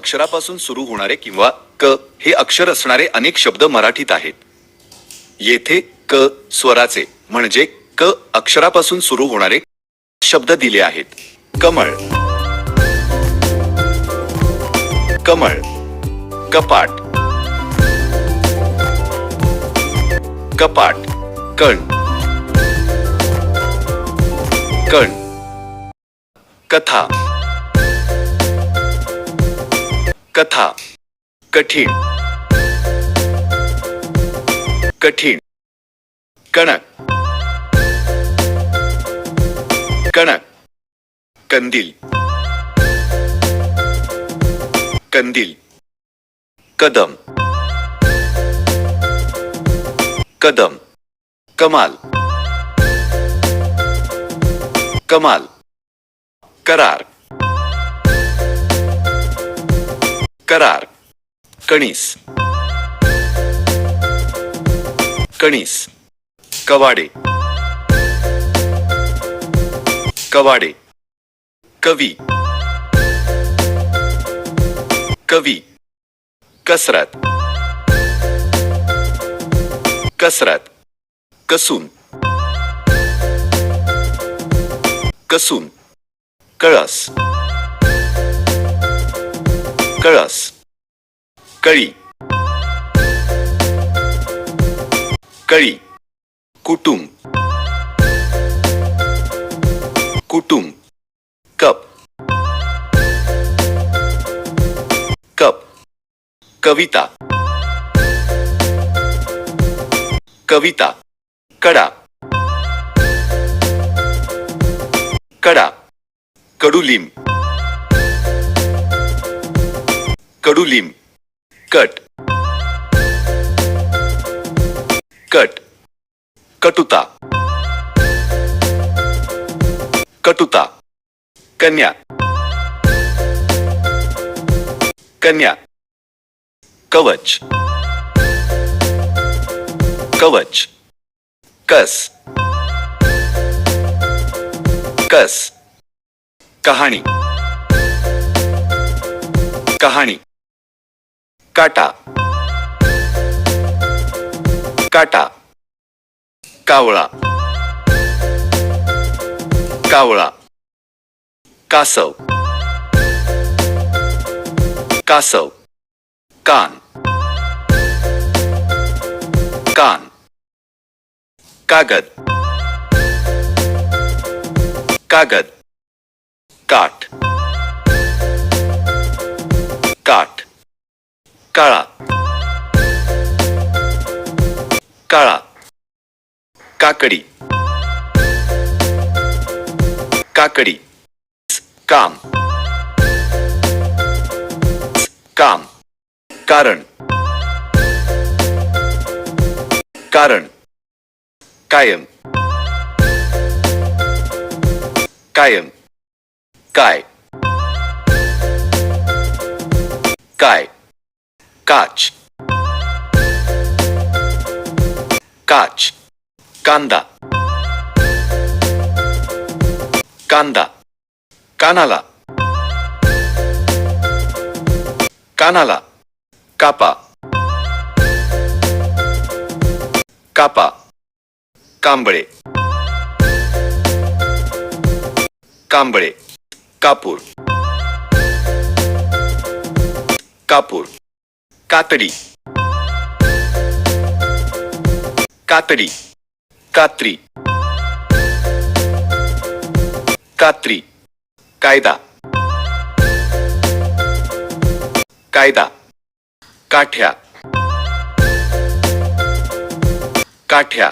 अक्षरापासून सुरू होणारे किंवा क हे अक्षर असणारे अनेक शब्द मराठीत आहेत. येथे क स्वराचे म्हणजे क अक्षरापासून सुरू होणारे शब्द दिले आहेत. कमळ. कमळ. कपाट. कपाट. कण. कण. कथा. कथा। कठीण कठीण कणक। कणक। कंदील। कंदील। कदम। कदम। कमाल। कमाल। करार। करार. कणीस. कणीस. कवाडे. कवाडे. कवी. कवी. कसरत. कसरत. कसून. कसून. कळस. कळस. कळी. कळी. कुटुंब. कुटुंब. कप. कप. कविता. कविता. कडा. कडा. कडुलिंब. कडुलिंब कट. कट. कटुता. कटुता. कन्या. कन्या. कवच. कवच. कस. कस. कहाणी. कहाणी. काटा. काटा. कावळा. कावळा. कासव. कासव. कान. कान. कागद. कागद. काठ. काळा. काळा. काकडी. काकडी. काम. काम. कारण. कारण. कायम. कायम. काय. काय. কাজ। কাজ। কান্দা। কান্দা। কানালা। কানালা। কাপা। কাপা। কাম্বড়ে কাম্বড়ে কাপুর কাপুর कातडी कातडी कात्री कात्री कायदा कायदा काठ्या काठ्या